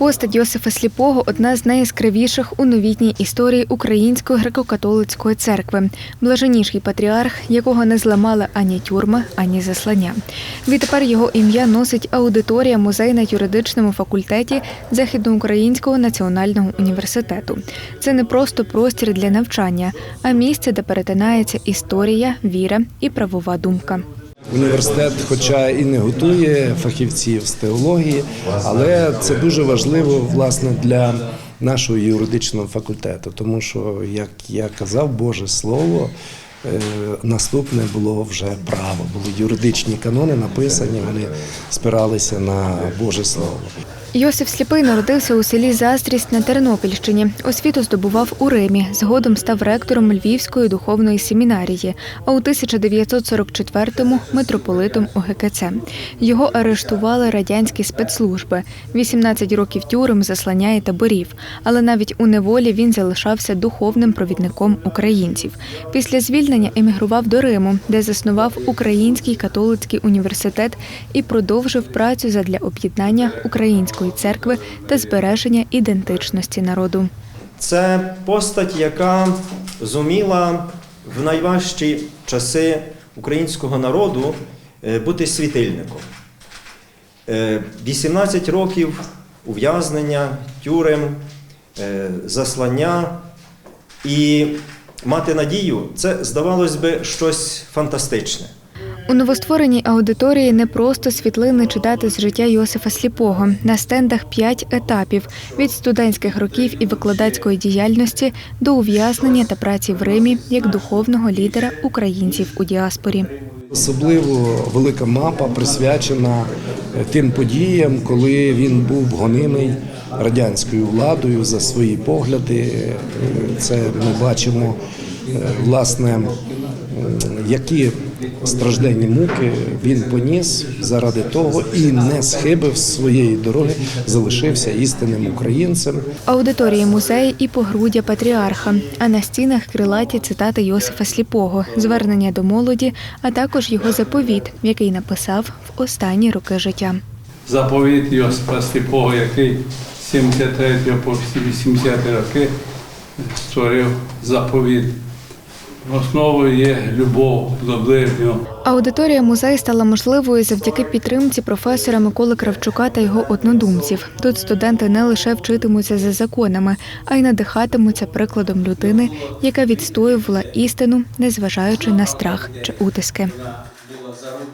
Постать Йосифа Сліпого одна з найяскравіших у новітній історії Української греко-католицької церкви, блаженніший патріарх, якого не зламали ані тюрми, ані заслання. Відтепер його ім'я носить аудиторія музей на юридичному факультеті Західноукраїнського національного університету. Це не просто простір для навчання, а місце, де перетинається історія, віра і правова думка. Університет, хоча і не готує фахівців з теології, але це дуже важливо власне для нашого юридичного факультету, тому що, як я казав, Боже Слово. е, Наступне було вже право. Були юридичні канони написані, вони спиралися на Боже Слово. Йосиф Сліпий народився у селі Заздрість на Тернопільщині. Освіту здобував у Римі. Згодом став ректором Львівської духовної семінарії, а у 1944-му митрополитом УГКЦ. Його арештували радянські спецслужби. 18 років тюрем, заслання і таборів. Але навіть у неволі він залишався духовним провідником українців. Після звільнення емігрував до Риму, де заснував Український католицький університет і продовжив працю задля об'єднання української церкви та збереження ідентичності народу. Це постать, яка зуміла в найважчі часи українського народу е, бути світильником. Е, 18 років ув'язнення, тюрем, е, заслання і мати надію це, здавалось би, щось фантастичне. У новоствореній аудиторії не просто світлини читати з життя Йосифа Сліпого. На стендах п'ять етапів від студентських років і викладацької діяльності до ув'язнення та праці в Римі як духовного лідера українців у діаспорі. Особливо велика мапа присвячена е, тим подіям, коли він був гонимий радянською владою за свої погляди. Е, Це ми бачимо е, власне, які стражденні муки він поніс заради того і не схибив своєї дороги, залишився істинним українцем. Аудиторії музею і погруддя патріарха, а на стінах крилаті цитати Йосифа Сліпого, звернення до молоді, а також його заповіт, який написав в останні роки життя. заповіт Йосипа Сліпого, який з 73 по всі 80 роки створив заповіт. Основою є любов до ближнього. Аудиторія музею стала можливою завдяки підтримці професора Миколи Кравчука та його однодумців. Тут студенти не лише вчитимуться за законами, а й надихатимуться прикладом людини, яка відстоювала істину, незважаючи на страх чи утиски.